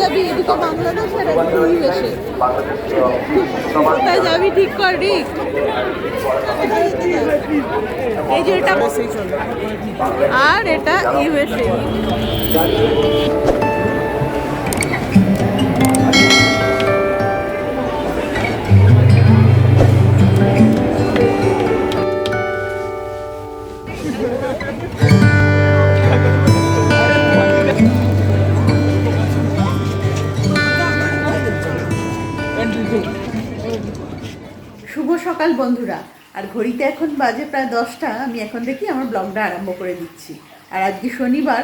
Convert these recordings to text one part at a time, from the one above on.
যাবি? এদিকে বাংলাদেশ আর ইউএসএ কোথায় যাবি ঠিক কর? এই যে এটা আর এটা ইউএসএ। সকাল, বন্ধুরা। আর ঘড়িতে এখন বাজে প্রায় দশটা। আমি এখন দেখি আমার ব্লগটা আরম্ভ করে দিচ্ছি। আর আজকে শনিবার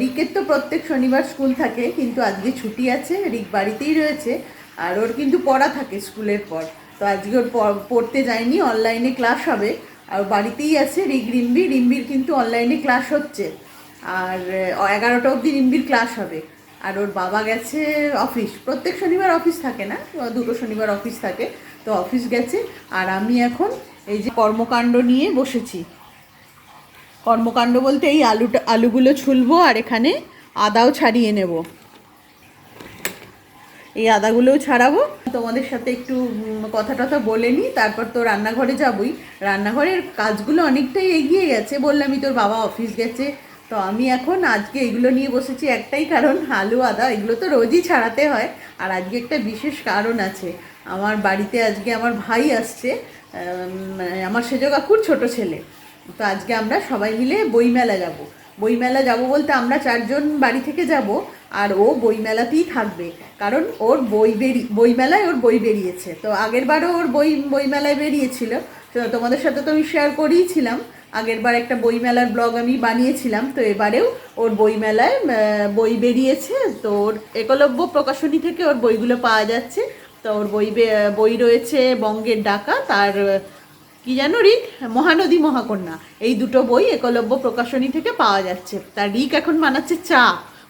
রিকের তো প্রত্যেক শনিবার স্কুল থাকে, কিন্তু আজকে ছুটি আছে, রিক বাড়িতেই রয়েছে, আর ওর কিন্তু পড়া থাকে স্কুলের পর। তো আজকে ওর পড়তে যায়নি অনলাইনে ক্লাস হবে। আর বাড়িতেই আছে, রিক, রিম্বি। রিম্বির কিন্তু অনলাইনে ক্লাস হচ্ছে। আর এগারোটা অবধি রিম্বির ক্লাস হবে। আর ওর বাবা গেছে অফিস। প্রত্যেক শনিবার অফিস থাকে না? দুটো শনিবার অফিস থাকে। তো অফিস গেছে, আর আমি এখন এই যে কর্মকাণ্ড নিয়ে বসেছি। কর্মকাণ্ড বলতে এই আলুটা, আলুগুলো ছুলবো আর এখানে আদাও ছাড়িয়ে নেব। এই আদাগুলোও ছাড়াবো। তোমাদের সাথে একটু কথা টথা বলে নিই, তারপর তো রান্নাঘরে যাবই। রান্নাঘরের কাজগুলো অনেকটাই এগিয়ে গেছে বললামই, তোর বাবা অফিস গেছে। তো আমি এখন আজকে এগুলো নিয়ে বসেছি একটাই কারণ, আলু, আদা, এগুলো তো রোজই ছাড়াতে হয়। আর আজকে একটা বিশেষ কারণ আছে। আমার বাড়িতে আজকে আমার ভাই আসছে মানে আমার সেজ কাকুর ছোট ছেলে। তো আজকে আমরা সবাই মিলে বইমেলা যাব। বইমেলা যাব বলতে আমরা চারজন বাড়ি থেকে যাব, আর ও বইমেলাতেই থাকবে। কারণ ওর বই বেরি, বইমেলায় ওর বই বেরিয়েছে। তো আগের বারও ওর বই, বইমেলায় বেরিয়েছিল। তো তোমাদের সাথে তো আমি শেয়ার করিয়েছিলাম। আগের বার একটা বইমেলার ব্লগ আমি বানিয়েছিলাম। তো এবারেও ওর বইমেলায় বই বেরিয়েছে। তো ওর একলব্য প্রকাশনী থেকে ওর বইগুলো পাওয়া যাচ্ছে। তো ওর বই বই রয়েছে বঙ্গের ডাকা, তার, কি জানো রিক? মহানদী মহাকন্যা। এই দুটো বই একলব্য প্রকাশনী থেকে পাওয়া যাচ্ছে। তার রিক এখন বানাচ্ছে চা।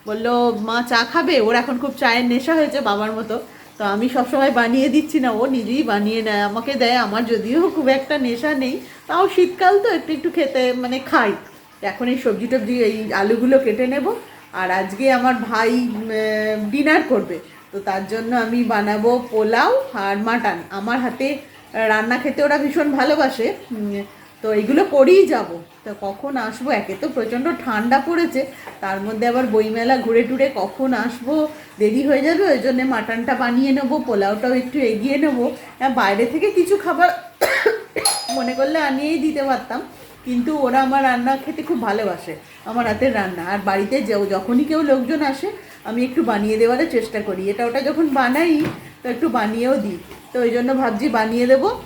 বলল, মা চা খাবে? ওর এখন খুব চায়ের নেশা হয়েছে বাবার মতো। তো আমি সবসময় বানিয়ে দিচ্ছি না। ও নিজেই বানিয়ে নেয়, আমাকে দেয়। আমার যদিও খুব একটা নেশা নেই। তাও শীতকাল তো একটু একটু খেতে মানে খাই। এখন এই সবজি টবজি, এই আলুগুলো কেটে নেব। আর আজকে আমার ভাই ডিনার করবে। তো তার জন্য আমি বানাবো পোলাও আর মাটন। আমার হাতে রান্না খেতে ওরা ভীষণ ভালোবাসে। তো এগুলো করেই যাব। তো কখন আসব? একে তো প্রচণ্ড ঠান্ডা পড়েছে। তার মধ্যে আবার বইমেলা ঘুরে টুরে কখন আসব? দেরি হয়ে যাবে ওই জন্যে মাটনটা বানিয়ে নেব পোলাওটাও একটু এগিয়ে নেব। হ্যাঁ, বাইরে থেকে কিছু খাবার মনে করলে আনিয়েই দিতে পারতাম। কিন্তু ওরা আমার রান্না খেতে খুব ভালোবাসে আমার হাতের রান্না। আর বাড়িতে যখনই কেউ লোকজন আসে আমি একটু বানিয়ে দেওয়ার চেষ্টা করি। এটা ওটা যখন বানাই, তো একটু বানিয়েও দিই। তো ওই জন্য ভাবছি বানিয়ে দেবো।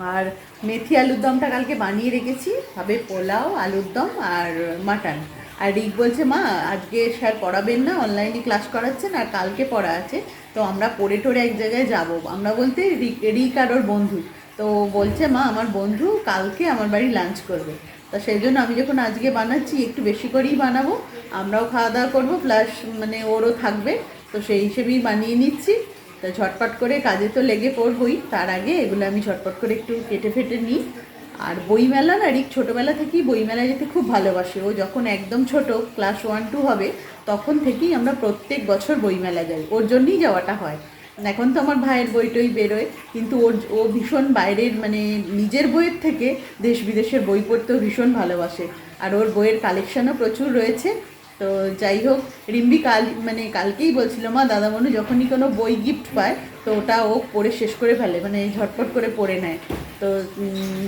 আর মেথি আলুর দমটা কালকে বানিয়ে রেখেছি। হবে পোলাও, আলুর দম আর মাটন। আর রিক বলছে, মা, আজকে স্যার পড়াবেন না অনলাইনে ক্লাস করাচ্ছেন আর কালকে পড়া আছে। তো আমরা পড়ে টড়ে এক জায়গায় যাব। আমরা বলতে রিক রিক আর ওর বন্ধু। তো বলছে, মা, আমার বন্ধু কালকে আমার বাড়ি লাঞ্চ করবে। তা সেই জন্য আমি যখন আজকে বানাচ্ছি, একটু বেশি করেই বানাবো। আমরাও খাওয়া দাওয়া করব প্লাস মানে ওরও থাকবে, তো সেই হিসেবেই বানিয়ে নিচ্ছি। তা ঝটপট করে কাজে তো লেগে পড়বই তার আগে এগুলো আমি ঝটপট করে একটু কেটে ফেটে নিই। আর বইমেলা না রিক ছোটোবেলা থেকেই বইমেলায় যেতে খুব ভালোবাসে। ও যখন একদম ছোট ক্লাস ওয়ান টু হবে, তখন থেকেই আমরা প্রত্যেক বছর বইমেলা যাই। ওর জন্যই যাওয়াটা হয়। এখন তো আমার ভাইয়ের বই টই বেরোয়, কিন্তু ওর, ও ভীষণ বাইরের মানে নিজের বইয়ের থেকে দেশ বিদেশের বই পড়তেও ভীষণ ভালোবাসে। আর ওর বইয়ের কালেকশনও প্রচুর রয়েছে। তো যাই হোক, রিম্বি কাল মানে কালকেই বলছিল মা দাদা দাদামনু যখনই কোনো বই গিফট পায়, তো ওটা ও পড়ে শেষ করে ফেলে মানে ঝটপট করে পড়ে নেয়। তো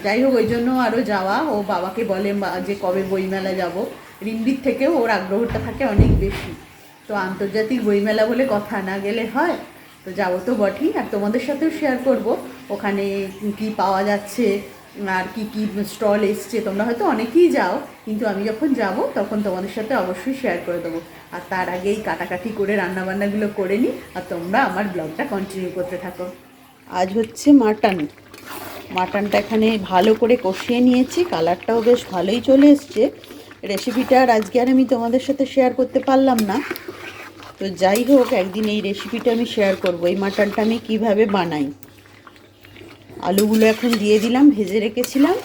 যাই হোক, ওই জন্য আরও যাওয়া, ও বাবাকে বলে যে কবে বইমেলা যাব। রিম্বির থেকেও ওর আগ্রহটা থাকে অনেক বেশি। তো আন্তর্জাতিক বইমেলা বলে কথা না গেলে হয়। তো যাব তো বটেই, আর তোমাদের সাথেও শেয়ার করব। ওখানে কি পাওয়া যাচ্ছে আর কি কি স্টল এসছে, তোমরা হয়তো অনেকেই যাও, কিন্তু আমি যখন যাব, তখন তোমাদের সাথে অবশ্যই শেয়ার করে দেবো। আর তার আগেই কাটাকাটি করে রান্নাবান্নাগুলো করে নিই আর তোমরা আমার ব্লগটা কন্টিনিউ করতে থাকো। আজ হচ্ছে মাটন। মাটনটা এখানে ভালো করে কষিয়ে নিয়েছি, কালারটাও বেশ ভালোই চলে এসছে। রেসিপিটা আর আজকে আর আমি তোমাদের সাথে শেয়ার করতে পারলাম না। তো যাই হোক, একদিন এই রেসিপিটা আমি শেয়ার করব, এই মাটনটা আমি কীভাবে বানাই। আলুগুলো এখন দিয়ে দিলাম, ভেজে রেখেছিলাম।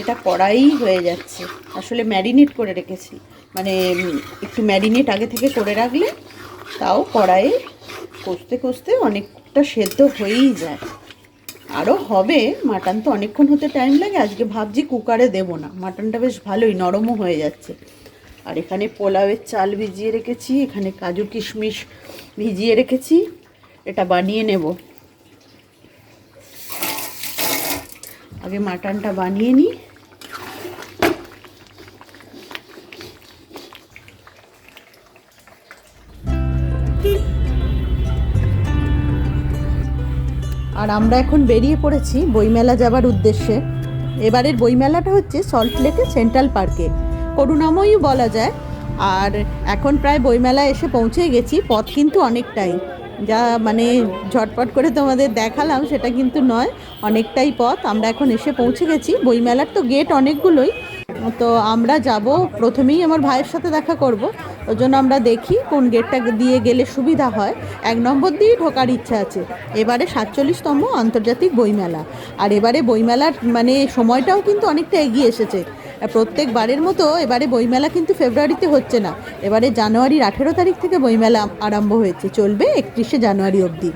এটা কড়াই হয়ে যাচ্ছে। আসলে ম্যারিনেট করে রেখেছি। মানে একটু ম্যারিনেট আগে থেকে করে রাখলে তাও কড়াইয়ে কষতে কষতে অনেকটা সেদ্ধ হয়েই যায়। আরও হবে, মাটন তো অনেকক্ষণ হতে টাইম লাগে। আজকে ভাবছি কুকারে দেব না। মাটনটা বেশ ভালোই, নরমও হয়ে যাচ্ছে। আর এখানে পোলাওয়ের চাল ভিজিয়ে রেখেছি, এখানে কাজু কিশমিশ ভিজিয়ে রেখেছি। এটা বানিয়ে নেব। আগে মাটনটা বানিয়ে নিই। আর আমরা এখন বেরিয়ে পড়েছি বইমেলা যাবার উদ্দেশ্যে। এবারের বইমেলাটা হচ্ছে সল্টলেকের সেন্ট্রাল পার্কে। করুণাময়ী বলা যায়। আর এখন প্রায় বইমেলা এসে পৌঁছে গেছি, পথ কিন্তু অনেকটাই। যা মানে ঝটপট করে তোমাদের দেখালাম, সেটা কিন্তু নয়, অনেকটাই পথ। আমরা এখন এসে পৌঁছে গেছি। বইমেলার তো গেট অনেকগুলোই। তো আমরা যাব, প্রথমেই আমার ভাইয়ের সাথে দেখা করব। ওই জন্য আমরা দেখি কোন গেটটা দিয়ে গেলে সুবিধা হয়। এক নম্বর দিয়েই ঢোকার ইচ্ছা আছে। এবারে সাতচল্লিশতম আন্তর্জাতিক বইমেলা। আর এবারে বইমেলার মানে সময়টাও কিন্তু অনেকটা এগিয়ে এসেছে। প্রত্যেকবারের মতো এবারে বইমেলা কিন্তু ফেব্রুয়ারিতে হচ্ছে না। এবারে জানুয়ারির আঠেরো তারিখ থেকে বইমেলা আরম্ভ হয়েছে। চলবে একত্রিশে জানুয়ারি অবধি।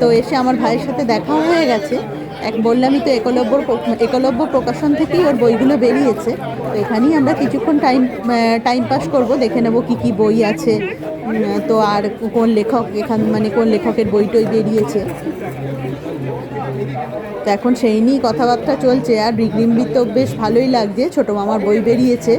তো এসে আমার ভাইয়ের সাথে দেখাও হয়ে গেছে। এক বললামই তো একলব্য একলব্য প্রকাশন থেকেই ওর বইগুলো বেরিয়েছে। তো এখানেই আমরা কিছুক্ষণ টাইম টাইম পাস করব। দেখে নেব কি কি বই আছে। তো আর কোন লেখক এখান মানে কোন লেখকের বই টই বেরিয়েছে? তো এখন সেই নিয়েই কথাবার্তা চলছে, আর বিগ্রিম্বিত বেশ ভালোই লাগছে, ছোটো মামার বই বেরিয়েছে।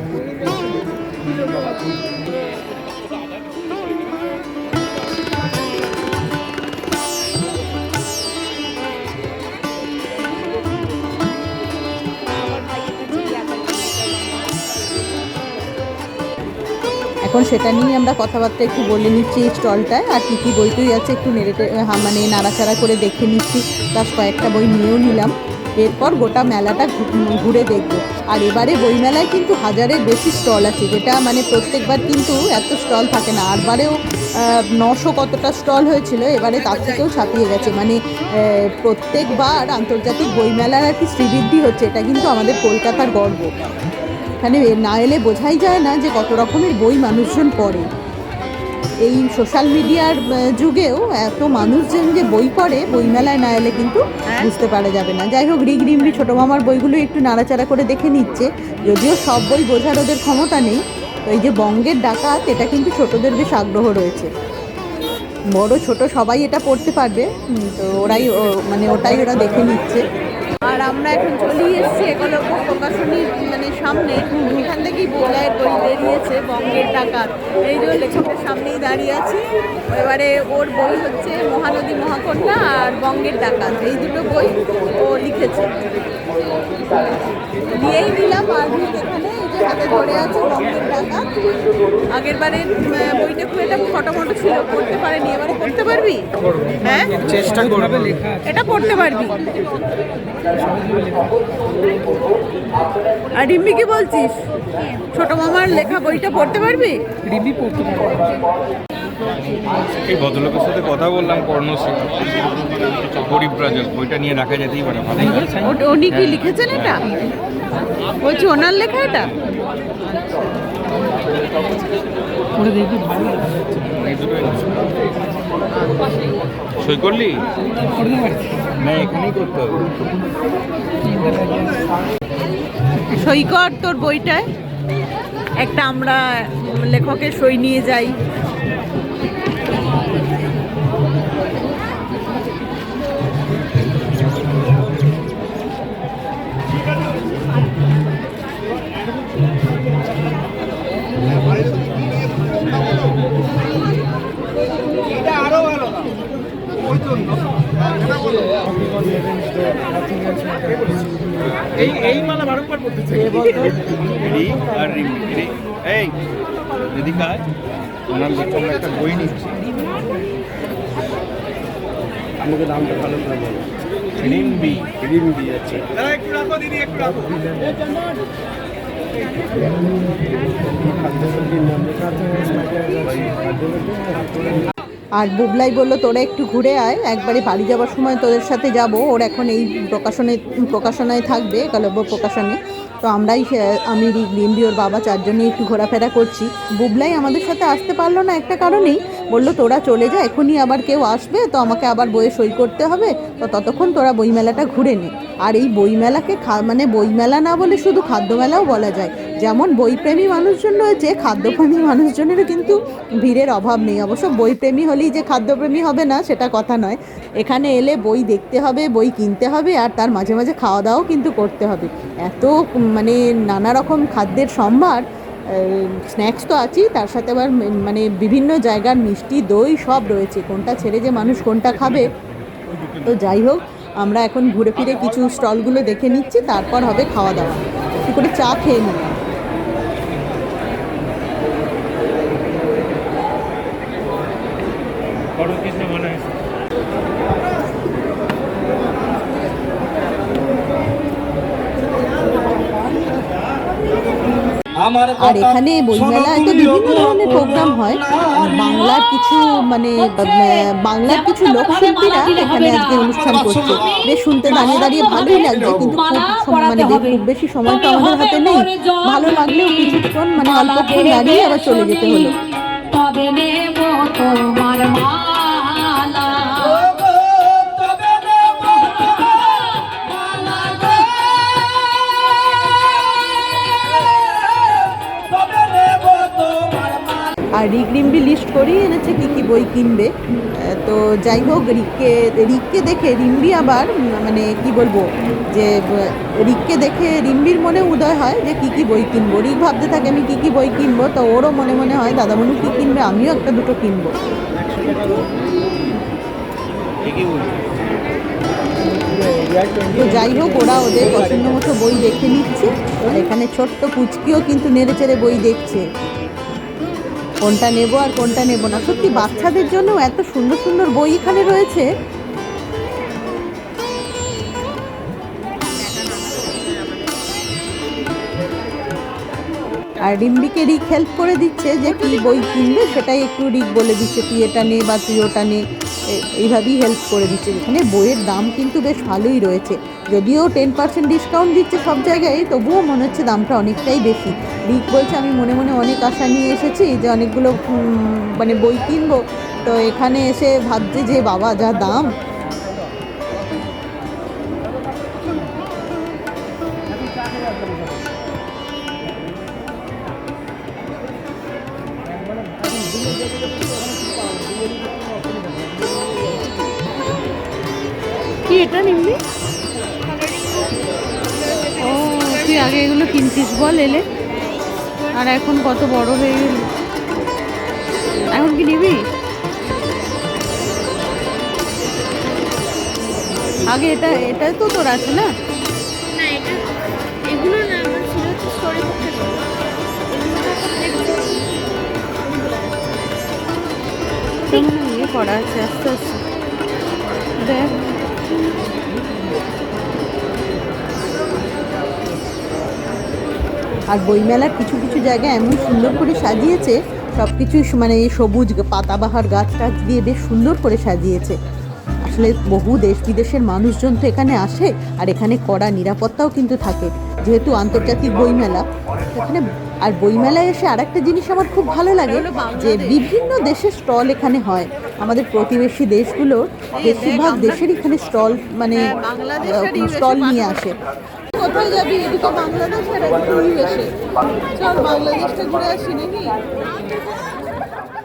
এখন সেটা নিয়ে আমরা কথাবার্তা একটু বলে নিচ্ছি এই স্টলটায়, আর কী কী বই টই আছে একটু নেড়ে মানে নাড়াচাড়া করে দেখে নিচ্ছি। প্লাস কয়েকটা বই নিয়েও নিলাম। এরপর গোটা মেলাটা ঘুরে দেখব। আর এবারে বইমেলায় কিন্তু হাজারের বেশি স্টল আছে, যেটা মানে প্রত্যেকবার কিন্তু এত স্টল থাকে না। আরবারেও নশো কতটা স্টল হয়েছিল, এবারে তার থেকেও ছাপিয়ে গেছে। মানে প্রত্যেকবার আন্তর্জাতিক বইমেলার আর কি শ্রীবৃদ্ধি হচ্ছে, এটা কিন্তু আমাদের কলকাতার গর্ব। এখানে না এলে বোঝাই যায় না যে কত রকমের বই মানুষজন পড়ে। এই সোশ্যাল মিডিয়ার যুগেও এত মানুষজন যে বই পড়ে বইমেলায় না এলে কিন্তু বুঝতে পারা যাবে না। যাই হোক রিগ রিমড়ি ছোটো মামার বইগুলো একটু নাড়াচাড়া করে দেখে নিচ্ছে। যদিও সব বই বোঝার ওদের ক্ষমতা নেই তো এই যে বঙ্গের ডাকাত এটা কিন্তু ছোটদের বেশ আগ্রহ রয়েছে। বড়, ছোট সবাই এটা পড়তে পারবে। তো ওরাই মানে ওটাই ওরা দেখে নিচ্ছে। আর আমরা এখন চলেই এসেছি একলব্য প্রকাশনীর মানে সামনে। এখান থেকেই বোলায়ের বই বেরিয়েছে বঙ্গের ডাকাত এই যে লেখকের সামনেই দাঁড়িয়ে আছি। এবারে ওর বই হচ্ছে মহানদী মহাকন্যা আর বঙ্গের ডাকাত এই দুটো বই ও লিখেছে। দিয়েই দিলাম আর এখানে। যে হাতে ধরে আছে আগের বারের বইটা খুব একটা ফটোমটো ছিল পড়তে পারেনি। এবারে পড়তে পারবি? হ্যাঁ? চেষ্টা করবে। এটা পড়তে পারবি? আর ডিম্বি কি বলছিস? ছোট মামার লেখা বইটা পড়তে পারবি? রিবি পড়তে পারবে। এই ভদ্রলোকের সাথে কথা বললাম কর্ণশ্রী গরিব রাজক বইটা নিয়ে রাখা যেতেই পারে উনি কি লিখেছেন এটা? বলছি ওনার লেখা এটা। সই করলি না এখানেই করতে হবে। সই কর তোর বইটায়। একটা আমরা লেখকের সই নিয়ে যাই। বারংবার রি আর রিম। রি এই দিদি কাজ ওনার লেখা একটা বই নিচ্ছি আমাকে দামটা ভালো করে বলো। রিম্বি রিম্বি আছে একটু রাখো দিদি একটু রাখো। খাদ্যসবজির নাম লেখা আছে? আর বুবলাই বলল, তোরা একটু ঘুরে আয়, একবারে বাড়ি যাওয়ার সময় তোদের সাথে যাব। ওর এখন এই প্রকাশনে, প্রকাশনায় থাকবে একলব্য প্রকাশনে। তো আমরাই, আমি রিক লিম্বি ওর বাবা চারজনই একটু ঘোরাফেরা করছি। বুবলাই আমাদের সাথে আসতে পারল না একটা কারণেই। বলল, তোরা চলে যা, এখনই আবার কেউ আসবে, তো আমাকে আবার বইয়ে সই করতে হবে। তো ততক্ষণ তোরা বইমেলাটা ঘুরে নে। আর এই বইমেলাকে খা মানে বইমেলা না বলে শুধু খাদ্যমেলাও বলা যায়। যেমন বইপ্রেমী মানুষজন রয়েছে, খাদ্যপ্রেমী মানুষজনেরও কিন্তু ভিড়ের অভাব নেই। অবশ্য বইপ্রেমী হলেই যে খাদ্যপ্রেমী হবে না, সেটা কথা নয়। এখানে এলে বই দেখতে হবে, বই কিনতে হবে, আর তার মাঝে মাঝে খাওয়া দাওয়াও কিন্তু করতে হবে। এত মানে নানা রকম খাদ্যের সম্ভার স্ন্যাক্স তো আছেই, তার সাথে আবার মানে বিভিন্ন জায়গার মিষ্টি, দই সব রয়েছে। কোনটা ছেড়ে যে মানুষ কোনটা খাবে? তো যাই হোক, আমরা এখন ঘুরে ফিরে কিছু স্টলগুলো দেখে নিচ্ছি, তারপর হবে খাওয়া দাওয়া একটু করে চা খেয়ে নিলাম আর এখানে বইমেলায় তো বিভিন্ন ধরনের প্রোগ্রাম হয়। বাংলার কিছু মানে বাংলার কিছু লোকশিল্পীরা এখানে আজকে অনুষ্ঠান করছে। বেশ শুনতে দাঁড়িয়ে দাঁড়িয়ে ভালোই লাগছে কিন্তু খুব মানে খুব বেশি সময় তো আমাদের হাতে নেই। ভালো লাগলেও কিছুক্ষণ মানে অল্পক্ষণ দাঁড়িয়ে আবার চলে যেতে হলো। তবে নেব তোমার মালা। আর রিক রিম্বি লিস্ট করেই এনেছে কি কি বই কিনবে। তো যাই হোক, রিককে রিককে দেখে রিম্বি আবার মানে কি বলব, যে, রিককে দেখে রিম্বির মনে উদয় হয় যে কি কি বই কিনবো। রিক ভাবতে থাকে, আমি কি কি বই কিনবো, তো ওরও মনে মনে হয় দাদামনু কি কিনবে, আমিও একটা দুটো কিনবো। তো যাই হোক, ওরা ওদের পছন্দ মতো বই দেখে নিচ্ছে। আর এখানে ছোট্ট কুচকিও কিন্তু নেড়ে চেড়ে বই দেখছে। কোনটা নেব আর কোনটা নেব না? সত্যি বাচ্চাদের জন্য এত সুন্দর সুন্দর বই এখানে রয়েছে। আর রিম্বিকে রিক হেল্প করে দিচ্ছে যে কি বই কিনবে, সেটাই একটু রিক বলে দিচ্ছে, তুই এটা নে বা তুই ওটা নে। এইভাবেই হেল্প করে দিচ্ছে। এখানে বইয়ের দাম কিন্তু বেশ ভালোই রয়েছে। যদিও টেন পার্সেন্ট ডিসকাউন্ট দিচ্ছে সব জায়গায়, তবুও মনে হচ্ছে দামটা অনেকটাই বেশি। রিক বলছে, আমি মনে মনে অনেক আশা নিয়ে এসেছি যে অনেকগুলো মানে বই কিনবো। তো এখানে এসে ভাবছে যে, বাবা, যা দাম। তুই আগে এগুলো কিনতিস বল এলে। আর এখন কত বড় হয়ে গেল। এখন কি নিবি? আগে এটা এটা তো তোর আছে না? এগুলো না আমার ছিল হচ্ছে স্টোরি বুকটা কেমন করা আছে আস্তে আস্তে। দেখ। আর বইমেলার কিছু কিছু জায়গা এমন সুন্দর করে সাজিয়েছে সব কিছুই মানে সবুজ পাতাবাহার গাছ টাছ দিয়ে বেশ সুন্দর করে সাজিয়েছে। আসলে বহু দেশ বিদেশের মানুষজন তো এখানে আসে, আর এখানে কড়া নিরাপত্তাও কিন্তু থাকে। যেহেতু আন্তর্জাতিক বইমেলা, এখানে আর বইমেলায় এসে আরেকটা জিনিস আমার খুব ভালো লাগে, যে বিভিন্ন দেশের স্টল এখানে হয়। আমাদের প্রতিবেশী দেশগুলো বেশিরভাগ দেশের এখানে স্টল মানে স্টল নিয়ে আসে। কোথায় যাবি? এদিকে বাংলাদেশ আর এদিকে ইউএসএ চল, বাংলাদেশটা ঘুরে আসি নাকি?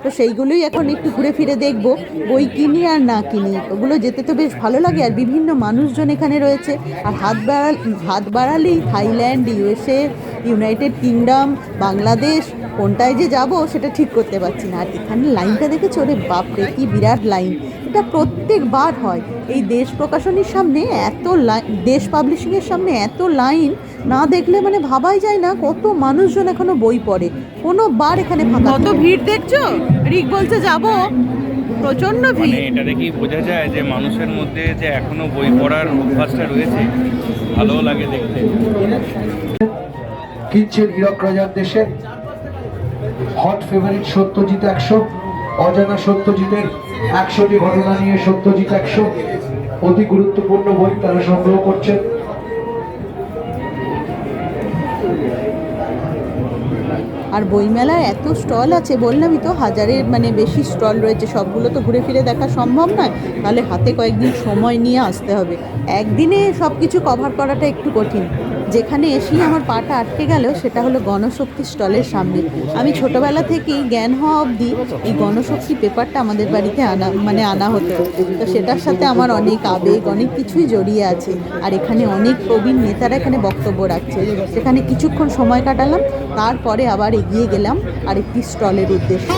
তো সেইগুলোই এখন একটু ঘুরে ফিরে দেখব। বই কিনি আর না কিনি, ওগুলো যেতে তো বেশ ভালো লাগে। আর বিভিন্ন মানুষজন এখানে রয়েছে। আর হাত বাড়াল, হাত বাড়ালেই Thailand USA United Kingdom, Bangladesh, কোনটায় যে যাব সেটা ঠিক করতে পারছি না। আর এখানে লাইনটা দেখে চলে বাপরে, কি বিরাট লাইন। এটা প্রত্যেকবার হয়। এই দেশ প্রকাশনীর সামনে এত লাইন দেশ পাবলিশিংয়ের সামনে এত লাইন না দেখলে মানে ভাবাই যায় না কত মানুষজন এখনও বই পড়ে। কোনো বার এখানে কত ভিড় দেখছ? রিক বলছে যাব। প্রচণ্ড মানে এটা দেখি বোঝা যায় যে মানুষের মধ্যে যে এখনও বই পড়ার অভ্যাসটা রয়েছে ভালোও লাগে দেখতে। কিনছেন হীরক রাজার দেশে হট ফেভারিট সত্যজিৎ একশো। অজানা সত্যজিতের একশোটি ঘটনা নিয়ে সত্যজিৎ একশো। অতি গুরুত্বপূর্ণ বই তারা সংগ্রহ করছেন। আর বইমেলায় এত স্টল আছে, বললামই তো, হাজারের মানে বেশি স্টল রয়েছে, সবগুলো তো ঘুরে ফিরে দেখা সম্ভব নয়। তাহলে হাতে কয়েকদিন সময় নিয়ে আসতে হবে। একদিনে সব কিছু কভার করাটা একটু কঠিন। যেখানে এসেই আমার পাটা আটকে গেল, সেটা হলো গণশক্তি স্টলের সামনে। আমি ছোটবেলা থেকেই জ্ঞান হওয়া অবধি এই গণশক্তি পেপারটা আমাদের বাড়িতে আনা মানে আনা হতো। তো সেটার সাথে আমার অনেক আবেগ, অনেক কিছুই জড়িয়ে আছে। আর এখানে অনেক প্রবীণ নেতারা এখানে বক্তব্য রাখছে। সেখানে কিছুক্ষণ সময় কাটালাম, তারপরে আবার এগিয়ে গেলাম আরেকটি স্টলের উদ্দেশ্যে।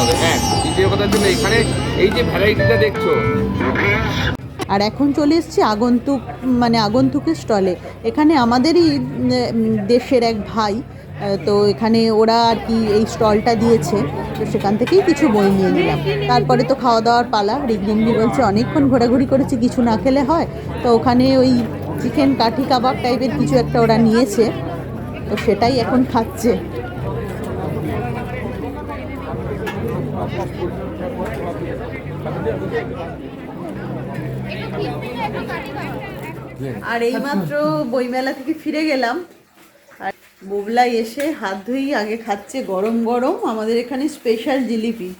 হবে এক দ্বিতীয় কথা হচ্ছে এখানে এই যে ভ্যারাইটিটা দেখছ। আর এখন চলে এসেছি আগন্তুক মানে আগন্তুকের স্টলে এখানে আমাদেরই দেশের এক ভাই তো এখানে ওরা আর কি এই স্টলটা দিয়েছে। তো সেখান থেকেই কিছু বই নিয়ে নিলাম। তারপরে তো খাওয়া দাওয়ার পালা রিগরিমনি বলছে, অনেকক্ষণ ঘোরাঘুরি করেছি, কিছু না খেলে হয়। তো ওখানে ওই চিকেন কাঠি কাবাব টাইপের কিছু একটা ওরা নিয়েছে। তো সেটাই এখন খাচ্ছে। আর এইমাত্র বইমেলা থেকে ফিরে গেলাম। আর বোবলাই এসে হাত ধুই আগে খাচ্ছে গরম গরম। আমাদের এখানে স্পেশাল জিলিপি।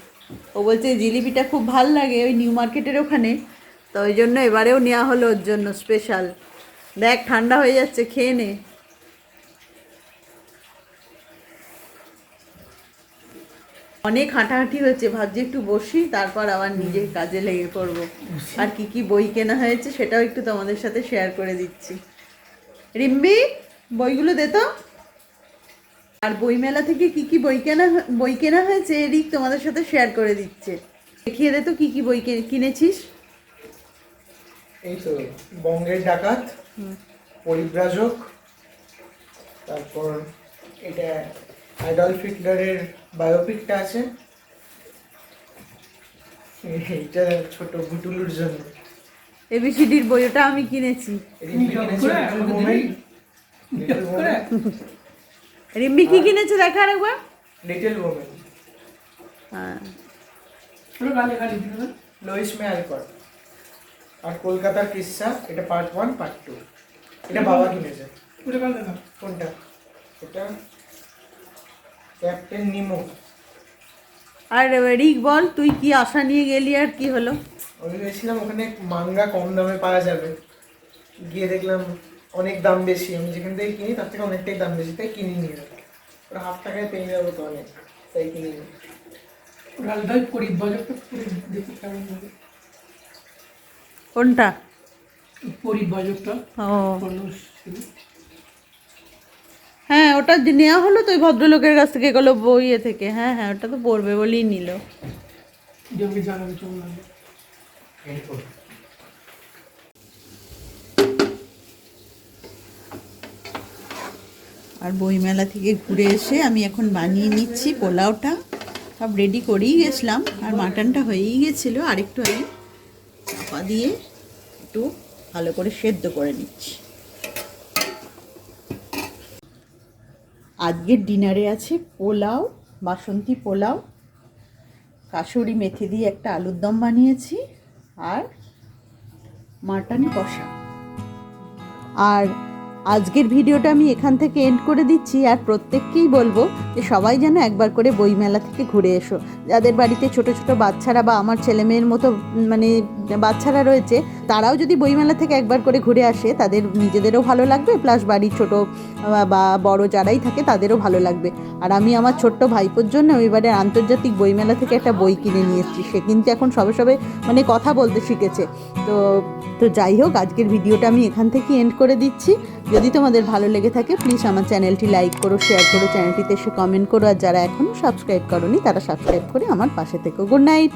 ও বলছে, জিলিপিটা খুব ভালো লাগে ওই নিউ মার্কেটের ওখানে। তো ওই জন্য এবারেও নেওয়া হলো ওর জন্য স্পেশাল দেখ, ঠান্ডা হয়ে যাচ্ছে, খেয়ে নে। অনেক হাঁটাহাঁটি হয়েছে ভাবছি একটু বসি তারপর আবার নিজের কাজে লেগে পড়ব। আর কি কি বই কেনা হয়েছে সেটাও একটু তোমাদের সাথে শেয়ার করে দিচ্ছি। রিম্বি বইগুলো দে তো। আর বইমেলা থেকে কি কি বই কেনা বই কেনা হয়েছে এরিক তোমাদের সাথে শেয়ার করে দিচ্ছে। দেখিয়ে দে তো কি কি বই কিনেছিস। এই তো বঙ্গের ডাকাত পরিব্রাজক তারপর এটা অ্যাডলফ হিটলারের বায়োপিকটা আছে। এইটা ছোট বুটুলুর জন্য। এবিসিডির বই ওটা আমি কিনেছি। রিম্বি কি কিনেছে দেখা একবার লিটল ওমেন হ্যাঁ। লোইস মে আলকট আর কলকাতার কিসা এটা পার্ট ওয়ান পার্ট টু এটা বাবা কিনেছে। কোনটা? এটা ক্যাপ্টেন নিমো। আর রিক বল তুই কি আশা নিয়ে গেলি আর কি হলো? আমি ভেবেছিলাম ওখানে মাঙ্গা কম দামে পাওয়া যাবে। গিয়ে দেখলাম অনেক দাম বেশি। আমি যেখান থেকে কিনি তার থেকে অনেকটাই দাম বেশি তাই কিনি নিয়ে ওরা হাফ টাকায় পেয়ে যাব তো অনেক তাই কিনি নি রাজধানী পরিব্রাজকটা পড়ে দেখি কেমন লাগে কোনটা? ও। মানুষ হ্যাঁ ওটা নেওয়া হলো তো ওই ভদ্রলোকের কাছ থেকে গেলো বইয়ে থেকে। হ্যাঁ হ্যাঁ ওটা তো পড়বে বলেই নিল। আর বইমেলা থেকে ঘুরে এসে আমি এখন বানিয়ে নিচ্ছি পোলাওটা। সব রেডি করেই গেছিলাম, আর মাটনটা হয়েই গেছিল আরেকটু আমি চাপা দিয়ে একটু ভালো করে সেদ্ধ করে নিচ্ছি। আজকের ডিনারে আছে পোলাও, বাসন্তী পোলাও, কাসুরি মেথি দিয়ে একটা আলুর দম বানিয়েছি আর মাটন কষা। আর আজকের ভিডিওটা আমি এখান থেকে এন্ড করে দিচ্ছি আর প্রত্যেককেই বলব যে সবাই যেন একবার করে বইমেলা থেকে ঘুরে এসো। যাদের বাড়িতে ছোট ছোট বাচ্চারা বা আমার ছেলে মেয়ের মতো মানে বাচ্চারা রয়েছে, তারাও যদি বইমেলা থেকে একবার করে ঘুরে আসে, তাদের নিজেদেরও ভালো লাগবে প্লাস বাড়ির ছোট বা বড় যারাই থাকে, তাদেরও ভালো লাগবে। আর আমি আমার ছোট্ট ভাইপোর জন্য এবারে আন্তর্জাতিক বইমেলা থেকে একটা বই কিনে নিয়ে এসেছি। সে কিন্তু এখন সবে সবে মানে কথা বলতে শিখেছে। তো তো যাই হোক, আজকের ভিডিওটা আমি এখান থেকে এন্ড করে দিচ্ছি। যদি তোমাদের ভালো লেগে থাকে প্লিজ আমার চ্যানেলটি লাইক করো শেয়ার করো চ্যানেলটিতে এসে কমেন্ট করো, আর যারা এখনও সাবস্ক্রাইব করনি, তারা সাবস্ক্রাইব করে আমার পাশে থেকে। Good night